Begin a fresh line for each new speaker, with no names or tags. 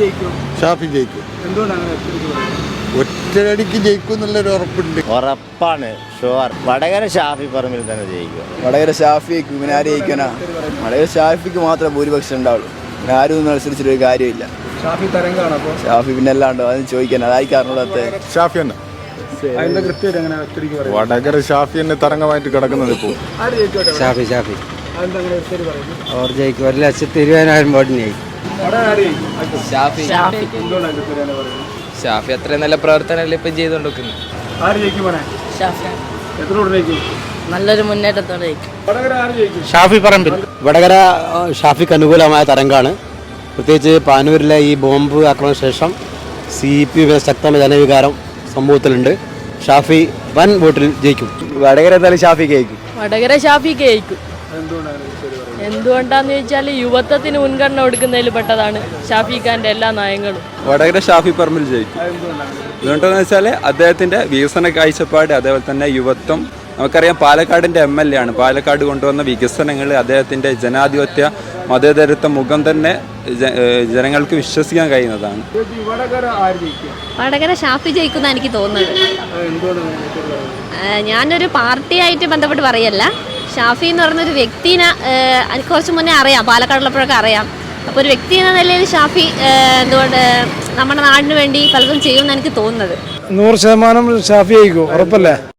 ജയിക്കും?
ഷാഫി ജയിക്കും? ഒറ്റയടിക്ക് ജയിക്കും എന്നുള്ളൊരു ഉറപ്പുണ്ട്.
ഉറപ്പാണ്. ഷുവർ വടകര ഷാഫി പറമ്പിൽ തന്നെ ജയിക്കും.
വടകര ഷാഫി പിന്നെ ആര് ജയിക്കാനാ? വടകര ഷാഫിക്ക് മാത്രമേ ഭൂരിപക്ഷം ഉണ്ടാവുള്ളൂ. പിന്നെ ആരും ഒന്നും മത്സരിച്ചിട്ട് ഒരു കാര്യമില്ല.
ഷാഫി തരംഗാണ് അപ്പോൾ
ഷാഫി പിന്നെ അല്ലാണ്ടോ? അത് ചോദിക്കാൻ അതായി കാരണത്തെ
ഷാഫി തന്നെ. വടകര ഷാഫി തന്നെ തരംഗമായിട്ട് കിടക്കുന്നത് ഇപ്പോൾ
ഷാഫി ഷാഫി. അവർ ജയിക്കും. ഒരു ലക്ഷത്തി ഇരുപതിനായിരം വോട്ടിന് ജയിക്കും
ജയിക്കും.
ഷാഫി. ഷാഫി. അത്രയും നല്ല പ്രവർത്തനമല്ലേ ഇപ്പം ചെയ്തുകൊണ്ടിരിക്കുന്നത്?
നല്ലൊരു മുന്നേറ്റത്തോടെ
ഷാഫി പറമ്പിൽ.
വടകര ഷാഫിക്ക് അനുകൂലമായ തരംഗാണ്. പ്രത്യേകിച്ച് പാനൂരിലെ ഈ ബോംബ് ആക്രമണ ശേഷം സി പി ശക്തമായ ജനവികാരം സമൂഹത്തിലുണ്ട്. ഷാഫി വൻ വോട്ടിൽ ജയിക്കും.
വടകര എന്തായാലും ഷാഫിക്ക് ജയിക്കും
വടകര ഷാഫിക്ക് ജയിക്കും എന്തുകൊണ്ടാന്ന് ചോദിച്ചാൽ യുവത്വത്തിന് മുൻഗണന കൊടുക്കുന്നതിൽ പെട്ടതാണ് ഷാഫി ഖാന്റെ എല്ലാ നയങ്ങളും.
വടകര ഷാഫി പറമ്പിൽ ജയിക്കും എന്തുകൊണ്ടെന്ന് വെച്ചാൽ അദ്ദേഹത്തിന്റെ വികസന കാഴ്ചപ്പാട് അതേപോലെ തന്നെ യുവത്വം. നമുക്കറിയാം പാലക്കാടിന്റെ എം എൽ എ ആണ്. പാലക്കാട് കൊണ്ടുവന്ന വികസനങ്ങൾ അദ്ദേഹത്തിന്റെ ജനാധിപത്യ മതേതരത്വ മുഖം തന്നെ ജനങ്ങൾക്ക് വിശ്വസിക്കാൻ കഴിയുന്നതാണ്.
വടകര ആര് ജയിക്കും?
വടകര ഷാഫി ജയിക്കുന്ന എനിക്ക് തോന്നുന്നത്. ഞാനൊരു പാർട്ടിയായിട്ട് ബന്ധപ്പെട്ട് പറയല്ല. ഷാഫി എന്ന് പറയുന്നൊരു വ്യക്തിനെ കുറച്ച് മുന്നേ അറിയാം പാലക്കാടുള്ളപ്പോഴൊക്കെ അറിയാം. അപ്പോൾ ഒരു വ്യക്തി എന്ന നിലയിൽ ഷാഫി എന്തുകൊണ്ട് നമ്മുടെ നാടിന് വേണ്ടി പലതും ചെയ്യുമെന്ന് എനിക്ക് തോന്നുന്നത്.
നൂറ് ശതമാനം ഷാഫി ആയിക്കോ ഉറപ്പല്ലേ?